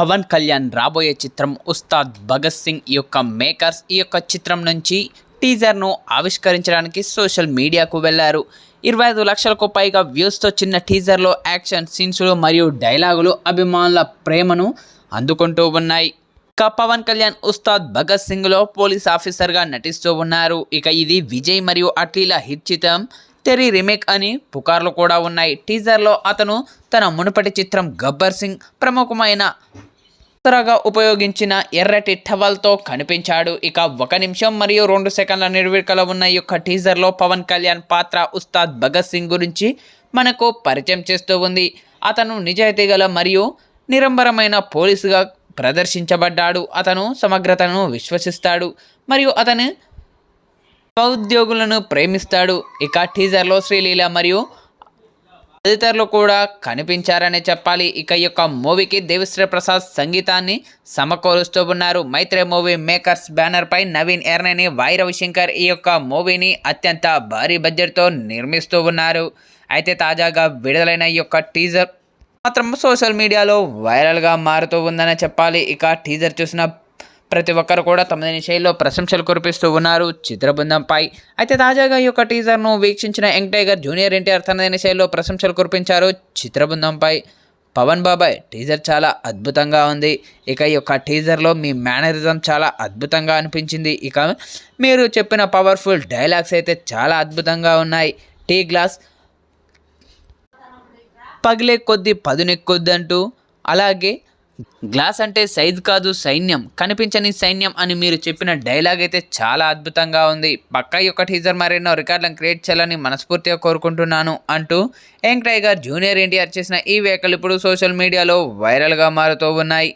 పవన్ కళ్యాణ్ రాబోయే చిత్రం ఉస్తాద్ భగత్ సింగ్ ఈ యొక్క మేకర్స్ ఈ యొక్క చిత్రం నుంచి టీజర్ను ఆవిష్కరించడానికి సోషల్ మీడియాకు వెళ్ళారు ఇరవై ఐదు లక్షలకు పైగా వ్యూస్తో చిన్న టీజర్లో యాక్షన్ సీన్స్లు మరియు డైలాగులు అభిమానుల ప్రేమను అందుకుంటూ ఉన్నాయి. ఇక పవన్ కళ్యాణ్ ఉస్తాద్ భగత్ సింగ్లో పోలీస్ ఆఫీసర్గా నటిస్తూ ఉన్నారు. ఇక ఇది విజయ్ మరియు అట్లీల హిట్ చిత్రం తెరి రీమేక్ అని పుకార్లు కూడా ఉన్నాయి. టీజర్లో అతను తన మునుపటి చిత్రం గబ్బర్ సింగ్ ప్రముఖమైన త్వరగా ఉపయోగించిన ఎర్రటి టవల్తో కనిపించాడు. ఇక ఒక నిమిషం మరియు రెండు సెకండ్ల నిర్వికలో ఉన్న ఈ యొక్క టీజర్లో పవన్ కళ్యాణ్ పాత్ర ఉస్తాద్ భగత్ సింగ్ గురించి మనకు పరిచయం చేస్తూ ఉంది. అతను నిజాయితీ గల మరియు నిరంబరమైన పోలీసుగా ప్రదర్శించబడ్డాడు. అతను సమగ్రతను విశ్వసిస్తాడు మరియు అతను ఉద్యోగులను ప్రేమిస్తాడు. ఇక టీజర్లో శ్రీలీల మరియు తదితరులు కూడా కనిపించారనే చెప్పాలి. ఇక ఈ యొక్క మూవీకి దేవిశ్రీ ప్రసాద్ సంగీతాన్ని సమకూరుస్తూ ఉన్నారు. మైత్రే మూవీ మేకర్స్ బ్యానర్ పై నవీన్ ఎర్నని వైరవ్ శంకర్ ఈ యొక్క మూవీని అత్యంత భారీ బడ్జెట్తో నిర్మిస్తూ ఉన్నారు. అయితే తాజాగా విడుదలైన ఈ యొక్క టీజర్ మాత్రం సోషల్ మీడియాలో వైరల్గా మారుతూ ఉందని చెప్పాలి. ఇక టీజర్ చూసిన ప్రతి ఒక్కరు కూడా తమది శైలిలో ప్రశంసలు కురిపిస్తూ ఉన్నారు. చిత్రబృందంపై అయితే తాజాగా ఈ యొక్క టీజర్ను వీక్షించిన యంగ్ టైగర్ జూనియర్ ఎన్టీఆర్ తనదైన శైలిలో ప్రశంసలు కురిపించారు. చిత్రబృందంపై పవన్ బాబాయ్ టీజర్ చాలా అద్భుతంగా ఉంది. ఇక ఈ యొక్క టీజర్లో మీ మేనరిజం చాలా అద్భుతంగా అనిపించింది. ఇక మీరు చెప్పిన పవర్ఫుల్ డైలాగ్స్ అయితే చాలా అద్భుతంగా ఉన్నాయి. టీ గ్లాస్ పగిలే కొద్దీ పదునెక్కొద్దంటూ అలాగే గ్లాస్ అంటే సైజ్ కాదు సైన్యం. కనిపించని సైన్యం అని మీరు చెప్పిన డైలాగ్ అయితే చాలా అద్భుతంగా ఉంది. పక్క యొక్క టీజర్ మరెన్నో రికార్డులను క్రియేట్ చేయాలని మనస్ఫూర్తిగా కోరుకుంటున్నాను అంటూ యంగ్ టైగర్ జూనియర్ ఎన్టీఆర్ చేసిన ఈ వ్యాఖ్యలు ఇప్పుడు సోషల్ మీడియాలో వైరల్గా మారుతూ ఉన్నాయి.